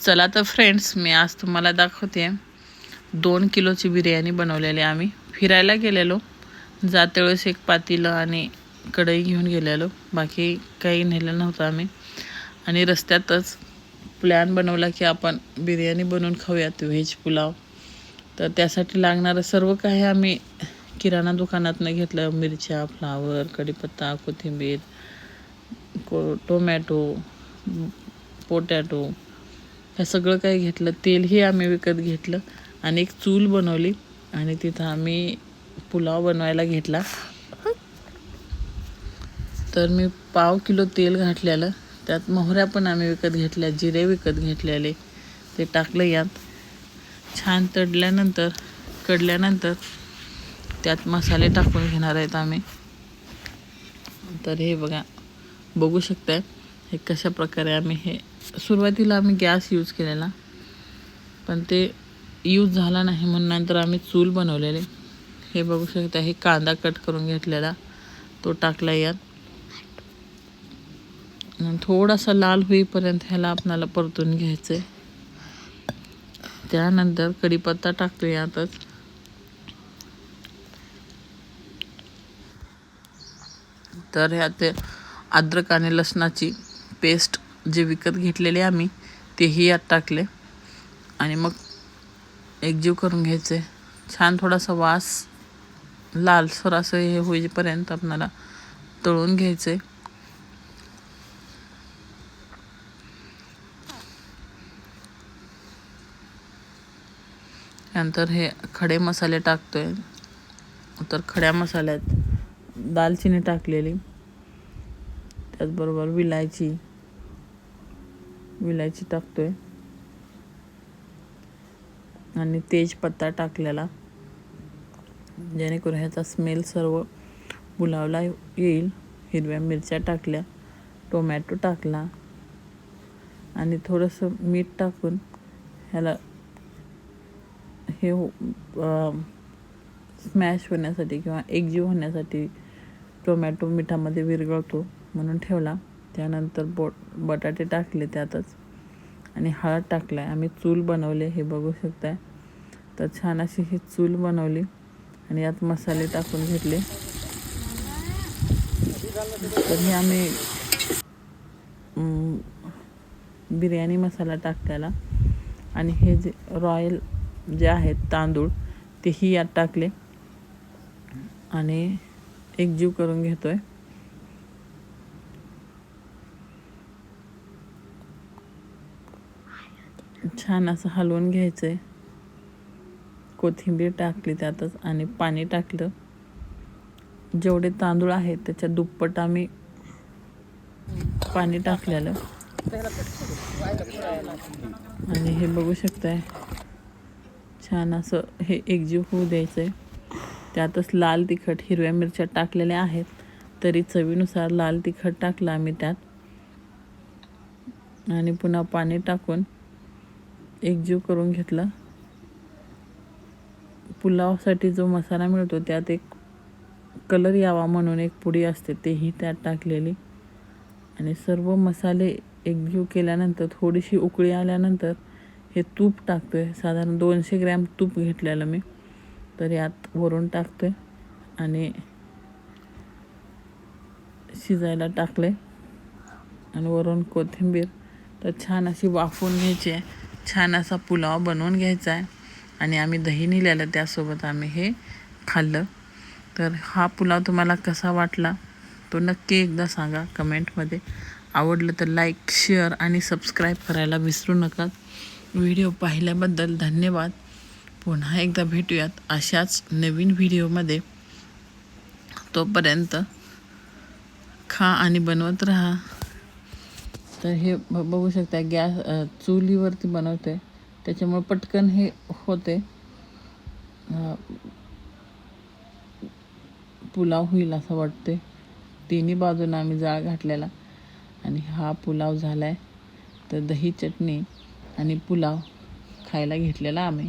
चला तर फ्रेंड्स मी आज तुम्हाला दाखवते. दोन किलोची बिर्याणी बनवलेली आम्ही. फिरायला गेलेलो. जाते वेळेस एक पातीलं आणि कढई घेऊन गेलेलो. बाकी काही नेलं नव्हतं आम्ही. आणि रस्त्यातच प्लॅन बनवला की आपण बिर्याणी बनवून खाऊयात व्हेज पुलाव. तर त्यासाठी लागणारं सर्व काही आम्ही किराणा दुकानातनं घेतलं. मिरच्या फ्लावर कढीपत्ता कोथिंबीर को टोमॅटो पोटॅटो हे सगळं काही घेतलं? तेलही आम्ही विकत घेतलं आणि एक चूल बनवली आणि तिथं आम्ही पुलाव बनवायला घेतला. तर मी पाव किलो तेल घातलेलं. त्यात मोहऱ्या पण आम्ही विकत घेतल्या जिरे विकत घेतलेले. ते टाकलं यात. छान तडल्यानंतर कडल्यानंतर त्यात मसाले टाकून घेणार आहेत आम्ही. तर हे बघा बघू शकताय हे कशा प्रकारे आम्ही हे सुरुवातीला आम्ही गॅस यूज केलेला. पण ते यूज झाला नाही म्हणून नंतर आम्ही चूल बनवलेले. हे बघू शकता हे कांदा कट करून घेतलेला. तो टाकला यात. थोडासा लाल होईपर्यंत ह्याला आपणाला परतून घ्यायचं आहे त्यानंतर कढीपत्ता टाकतो यातच. तर ह्या ते अद्रक आणि लसणाची जे विकत घेतलेले आम्ही तेही यात टाकले. आणि मग एकजीव करून घ्यायचे. छान थोडासा वास लालसर असं हे होईपर्यंत आपणाला तळून घ्यायचे. नंतर हे खडे मसाले टाकतोय. तर खड्या मसाल्यात दालचिनी टाकलेली. त्याचबरोबर विलायची. विलायची टाकतो आहे आणि तेजपत्ता टाकलेला. जेणेकरून ह्याचा स्मेल सर्व गुलावला येईल. हिरव्या मिरच्या टाकल्या. टोमॅटो टाकला. आणि थोडंसं मीठ टाकून ह्याला हे हो, स्मॅश होण्यासाठी किंवा एकजीव होण्यासाठी टोमॅटो मिठामध्ये विरघळतो म्हणून ठेवला. त्यानंतर बोट बटाटे टाकले त्यातच. आणि हळद टाकला आहे आम्ही चूल बनवले हे बघू शकताय. तर छान अशी ही चूल बनवली. आणि यात मसाले टाकून घेतले. तर हे आम्ही बिर्याणी मसाला टाकलेला आणि हे जे रॉयल जे आहेत तांदूळ तेही यात टाकले. आणि एकजीव करून घेतो आहे छान असं हलवून घ्यायचं आहे कोथिंबीर टाकली त्यातच आणि पाणी टाकलं. जेवढे तांदूळ आहेत त्याच्या दुप्पट आम्ही पाणी टाकलेलं. आणि हे बघू शकताय छान असं हे एकजीव होऊ द्यायचं आहे त्यातच लाल तिखट हिरव्या मिरच्या टाकलेल्या आहेत. तरी चवीनुसार लाल तिखट टाकलं आम्ही त्यात. आणि पुन्हा पाणी टाकून एकजीव करून घेतला. पुलावसाठी जो मसाला मिळतो त्यात एक कलर यावा म्हणून एक पुडी असते तेही त्यात टाकलेली. आणि सर्व मसाले एकजीव केल्यानंतर थोडीशी उकळी आल्यानंतर हे तूप टाकतो आहे साधारण दोनशे ग्रॅम तूप घेतलेलं मी. तर यात वरून टाकतो आहे आणि शिजायला टाकले आणि वरून कोथिंबीर. तर छान अशी वाफवून घ्यायची आहे. छान असा पुलाव बनवून घ्यायचा आहे. आणि आम्ही दही नेलेलं त्यासोबत आम्ही हे खाल्लं. तर हा पुलाव तुम्हाला कसा वाटला तो नक्की एकदा सांगा कमेंटमध्ये. आवडलं तर लाईक शेअर आणि सबस्क्राईब करायला विसरू नका. व्हिडिओ पाहिल्याबद्दल धन्यवाद. पुन्हा एकदा भेटूयात अशाच नवीन व्हिडिओमध्ये. तोपर्यंत खा आणि बनवत राहा. तर हे ब बघू शकता गॅस चुलीवरती बनवते. त्याच्यामुळे पटकन हे होते. पुलाव होईल असं वाटते. तिन्ही बाजूनं आम्ही जाळ घातलेला. आणि हा पुलाव झाला आहे तर दही चटणी आणि पुलाव खायला घेतलेला आम्ही.